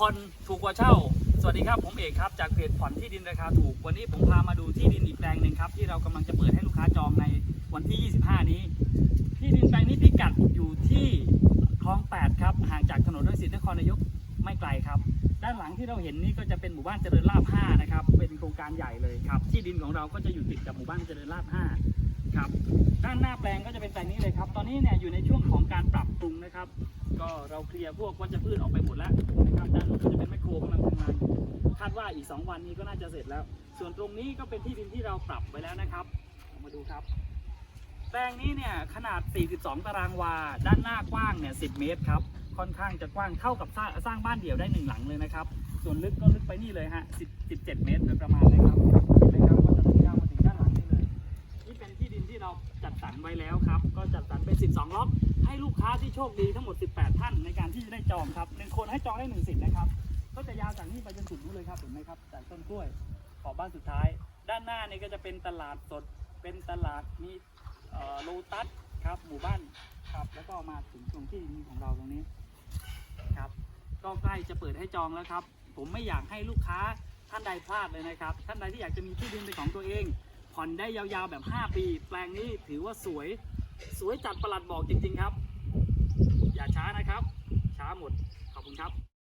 ผ่อนถูกกว่าเช่า สวัสดีครับผมเอกครับจากเพจผ่อนที่ดินราคาถูก วันนี้ผมพามาดูที่ดินอีกแปลงหนึ่งครับที่เรากำลังจะเปิดให้ลูกค้าจองในวันที่ 25 นี้ ที่ดินแปลงนี้พิกัดอยู่ที่คลอง 8 ครับห่างจากถนนรังสิตนครนายกไม่ไกลครับ ด้านหลังที่เราเห็นนี่ก็จะเป็นหมู่บ้านเจริญราษฎร์5นะครับเป็นโครงการใหญ่เลยครับที่ดินของเราก็จะอยู่ติดกับหมู่บ้านเจริญราษฎร์5ครับด้านหน้าแปลงก็จะเป็นแปลงนี้เลยครับ ตอนนี้เนี่ย เราเคลียร์พวกวัชพืชออกไปหมดแล้วนะครับด้านนู้นก็จะเป็นแมคโครกำลังทำงานคาดว่าอีก 2 วันนี้ก็น่าจะเสร็จแล้ว ส่วนตรงนี้ก็เป็นที่ดินที่เราปรับไว้แล้วนะครับ มาดูครับ แปลงนี้เนี่ยขนาด 42 ตารางวา ด้านหน้ากว้างเนี่ย 10 เมตรครับ ค่อนข้างจะกว้างเท่ากับสร้างสร้างบ้านเดี่ยวได้หนึ่งหลังเลยนะครับ ส่วนลึกก็ลึกไปนี่เลยฮะ10 17เมตรโดยประมาณนะครับเห็นไหมครับก็จะลึกยาวมาถึงด้านหลังนี่เลย นี่เป็นที่ดินที่เราจัดสรรไว้แล้วครับ ก็จัดสรรเป็น 12 ล็อกให้ลูกค้า โชคดีทั้งหมด 18 ท่านในการที่จะได้จองครับหนึ่งคนให้จองได้หนึ่งสิทธิ์นะครับ ก็จะยาวจากนี้ไปจนถึงนู้นเลยครับเห็นไหมครับจากต้นกล้วยขอบบ้านสุดท้าย ด้านหน้านี่ก็จะเป็นตลาดสด เป็นตลาดมีโลตัสครับหมู่บ้านครับ แล้วก็มาถึงตรงที่ดินของเราตรงนี้ครับก็ใกล้จะเปิดให้จองแล้วครับ ผมไม่อยากให้ลูกค้าท่านใดพลาดเลยนะครับ ท่านใดที่อยากจะมีที่ดินเป็นของตัวเอง ผ่อนได้ยาวๆแบบ 5 ปี แปลงนี้ถือว่าสวย สวยจัดประหลัดบอกจริง ๆ ครับ อย่าช้านะครับ ช้าหมด ขอบคุณครับ